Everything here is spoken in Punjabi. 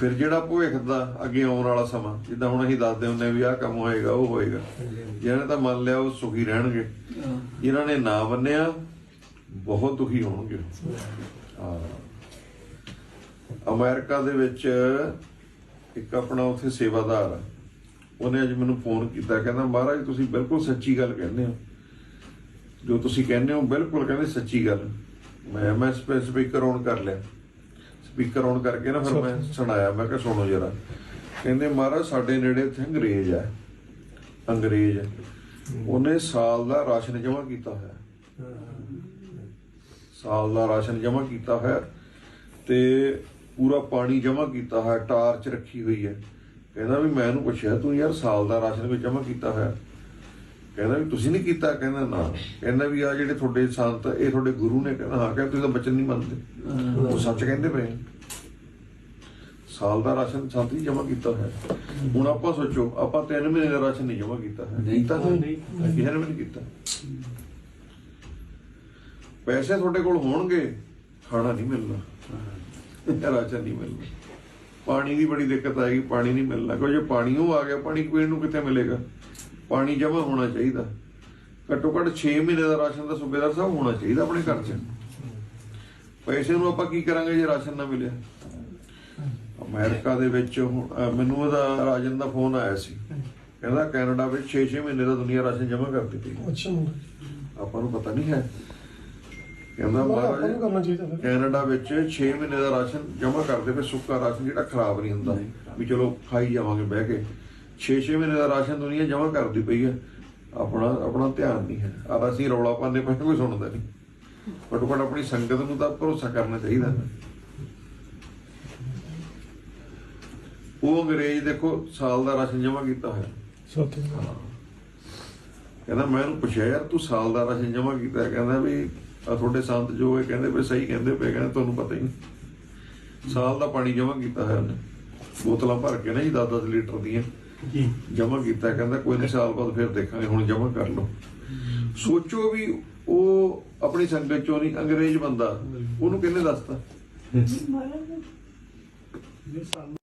ਫਿਰ ਜਿਹੜਾ ਭਵਿੱਖ ਦਾ ਅੱਗੇ ਆਉਣ ਵਾਲਾ ਸਮਾਂ ਜਿੱਦਾਂ ਹੁਣ ਅਸੀਂ ਦੱਸਦੇ ਹੁੰਦੇ ਵੀ ਆਹ ਕੰਮ ਹੋਏਗਾ ਉਹ ਹੋਏਗਾ। ਜਿਹਨੇ ਤਾਂ ਮੰਨ ਲਿਆ ਉਹ ਸੁਖੀ ਰਹਿਣਗੇ। ਜਿਨ੍ਹਾਂ ਨੇ ਨਾ ਮੰਨਿਆ ਬਹੁਤ ਦੁਖੀ ਹੋਣਗੇ। ਅਮਰੀਕਾ ਦੇ ਵਿੱਚ ਇੱਕ ਆਪਣਾ ਉੱਥੇ ਸੇਵਾਦਾਰ ਆ। ਉਹਨੇ ਅੱਜ ਮੈਨੂੰ ਫੋਨ ਕੀਤਾ ਕਹਿੰਦਾ ਮਹਾਰਾਜ ਤੁਸੀਂ ਬਿਲਕੁਲ ਸੱਚੀ ਗੱਲ ਕਹਿੰਦੇ ਹੋ। ਜੋ ਤੁਸੀਂ ਕਹਿੰਦੇ ਹੋ ਬਿਲਕੁਲ ਕਹਿੰਦੇ ਸੱਚੀ ਗੱਲ। ਮੈਂ ਮੈਂ ਸਪੀਕਰ ਔਨ ਕਰ ਲਿਆ। ਸਪੀਕਰ ਔਨ ਕਰਕੇ ਨਾ ਫਿਰ ਮੈਂ ਸੁਣਾਇਆ ਮੈਂ ਕਿਹਾ ਸੁਣੋ ਜਰਾ। ਕਹਿੰਦੇ ਮਹਾਰਾਜ ਸਾਡੇ ਨੇੜੇ ਇੱਥੇ ਅੰਗਰੇਜ਼ ਹੈ। ਅੰਗਰੇਜ਼ ਉਹਨੇ ਸਾਲ ਦਾ ਰਾਸ਼ਨ ਜਮ੍ਹਾਂ ਕੀਤਾ ਹੋਇਆ। ਸਾਲ ਦਾ ਰਾਸ਼ਨ ਜਮ੍ਹਾਂ ਕੀਤਾ ਹੋਇਆ ਤੇ ਪੂਰਾ ਪਾਣੀ ਜਮ੍ਹਾਂ ਕੀਤਾ ਹੋਇਆ ਟਾਰਚ ਰੱਖੀ ਹੋਈ ਹੈ। ਕਹਿੰਦਾ ਵੀ ਮੈਂ ਇਹਨੂੰ ਪੁੱਛਿਆ ਤੂੰ ਯਾਰ ਸਾਲ ਦਾ ਰਾਸ਼ਨ ਵੀ ਜਮ੍ਹਾਂ ਕੀਤਾ ਹੋਇਆ? ਕਹਿੰਦਾ ਵੀ ਤੁਸੀਂ ਨਹੀਂ ਕੀਤਾ ਕਹਿੰਦਾ ਨਾ। ਕਹਿੰਦਾ ਵੀ ਆ ਜਿਹੜੇ ਤੁਹਾਡੇ ਸੰਤ ਇਹ ਤੁਹਾਡੇ ਗੁਰੂ ਨੇ ਕਹਿੰਦਾ ਹਾਂ ਕਹਿੰਦਾ ਤੁਸੀਂ ਤਾਂ ਬਚਨ ਨਹੀਂ ਮੰਨਦੇ। ਉਹ ਸੱਚ ਕਹਿੰਦੇ ਪਏ। ਸਾਲ ਦਾ ਰਾਸ਼ਨ ਸੰਤ ਹੀ ਜਮ੍ਹਾਂ ਕੀਤਾ ਹੋਇਆ। ਹੁਣ ਆਪਾਂ ਸੋਚੋ ਆਪਾਂ 3 ਮਹੀਨੇ ਦਾ ਰਾਸ਼ਨ ਨਹੀਂ ਜਮ੍ਹਾਂ ਕੀਤਾ ਹੈ ਨਹੀਂ। ਕੀਤਾ ਨਹੀਂ। ਕਿਸੇ ਨੇ ਨਹੀਂ ਕੀਤਾ। ਪੈਸੇ ਤੁਹਾਡੇ ਕੋਲ ਹੋਣਗੇ ਖਾਣਾ ਨਹੀਂ ਮਿਲਣਾ। ਰਾਸ਼ਨ ਨਹੀਂ ਮਿਲਣਾ। ਪਾਣੀ ਦੀ ਬੜੀ ਦਿੱਕਤ ਆਏਗੀ ਪਾਣੀ ਨਹੀਂ ਮਿਲਣਾ। ਕਿਉਂਕਿ ਜੇ ਪਾਣੀ ਉਹ ਆ ਗਿਆ ਪਾਣੀ ਪੀਣ ਨੂੰ ਕਿੱਥੇ ਮਿਲੇਗਾ? ਪਾਣੀ ਜਮ੍ਹਾਂ ਹੋਣਾ ਚਾਹੀਦਾ। ਘੱਟੋ ਘੱਟ 6 ਮਹੀਨੇ ਦਾ ਰਾਸ਼ਨ ਦਾ ਸੂਬੇਦਾਰ ਸਾਹਿਬ ਹੋਣਾ ਚਾਹੀਦਾ ਆਪਣੇ ਘਰ 'ਚ। ਪੈਸੇ ਨੂੰ ਆਪਾਂ ਕੀ ਕਰਾਂਗੇ ਜੇ ਰਾਸ਼ਨ ਨਾ ਮਿਲਿਆ? ਅਮਰੀਕਾ ਦੇ ਵਿੱਚ ਮੈਨੂੰ ਉਹਦਾ ਰਾਜਨ ਦਾ ਫੋਨ ਆਇਆ ਸੀ। ਕਹਿੰਦਾ ਕੈਨੇਡਾ ਵਿੱਚ 6-6 ਮਹੀਨੇ ਦਾ ਦੁਨੀਆ ਰਾਸ਼ਨ ਜਮ੍ਹਾਂ ਕਰਦੀ ਪਈ ਅੱਛਾ। ਆਪਾਂ ਨੂੰ ਪਤਾ ਨਹੀਂ ਹੈ। ਕਹਿੰਦਾ ਮਹਾਰਾਜ ਕੈਨੇਡਾ ਵਿੱਚ 6 ਮਹੀਨੇ ਦਾ ਰਾਸ਼ਨ ਜਮ੍ਹਾਂ ਕਰਦੇ ਪਏ ਸੁੱਕਾ ਰਾਸ਼ਨ ਜਿਹੜਾ ਖਰਾਬ ਨਹੀਂ ਹੁੰਦਾ। ਵੀ ਚਲੋ ਖਾਈ ਜਾਵਾਂਗੇ ਬਹਿ ਕੇ। 6-6 ਮਹੀਨੇ ਦਾ ਰਾਸ਼ਨ ਦੁਨੀਆ ਜਮ੍ਹਾਂ ਕਰਦੀ ਪਈ ਹੈ ਆਪਣਾ ਆਪਣਾ ਧਿਆਨ ਨਹੀਂ ਹੈ। ਆ ਅਸੀਂ ਰੌਲਾ ਪਾਉਂਦੇ ਪਏ ਕੋਈ ਸੁਣਦਾ ਨਹੀਂ। ਘੱਟੋ ਘੱਟ ਆਪਣੀ ਸੰਗਤ ਨੂੰ ਤਾਂ ਭਰੋਸਾ ਕਰਨਾ ਚਾਹੀਦਾ। ਉਹ ਅੰਗਰੇਜ਼ ਦੇਖੋ ਸਾਲ ਦਾ ਰਾਸ਼ਨ ਜਮ੍ਹਾਂ ਕੀਤਾ ਹੋਇਆ। ਸੱਤ ਕਹਿੰਦਾ ਮੈਂ ਉਹਨੂੰ ਪੁੱਛਿਆ ਯਾਰ ਤੂੰ ਸਾਲ ਦਾ ਰਾਸ਼ਨ ਜਮ੍ਹਾਂ ਕੀਤਾ? ਕਹਿੰਦਾ ਵੀ ਆ ਤੁਹਾਡੇ ਸੰਤ ਜੋ ਇਹ ਕਹਿੰਦੇ ਪਏ ਸਹੀ ਕਹਿੰਦੇ ਪਏ ਕਹਿੰਦੇ ਤੁਹਾਨੂੰ ਪਤਾ ਹੀ ਨਹੀਂ। ਸਾਲ ਦਾ ਪਾਣੀ ਜਮ੍ਹਾਂ ਕੀਤਾ ਹੋਇਆ ਉਹਨੇ। ਬੋਤਲਾਂ ਭਰ ਕੇ ਨਾ ਜੀ 10-10 ਲੀਟਰ ਦੀਆਂ। ਜੀ ਜਮ੍ਹਾਂ ਕੀਤਾ, ਕਹਿੰਦਾ ਕੋਈ ਨਹੀਂ, ਸਾਲ ਬਾਅਦ ਫਿਰ ਦੇਖਾਂਗੇ, ਹੁਣ ਜਮਾ ਕਰ ਲਓ। ਸੋਚੋ ਵੀ ਉਹ ਆਪਣੀ ਸੰਗਤ ਚੋਂ ਨਹੀਂ, ਅੰਗਰੇਜ਼ ਬੰਦਾ, ਉਹਨੂੰ ਕਿਹਨੇ ਦੱਸਤਾ?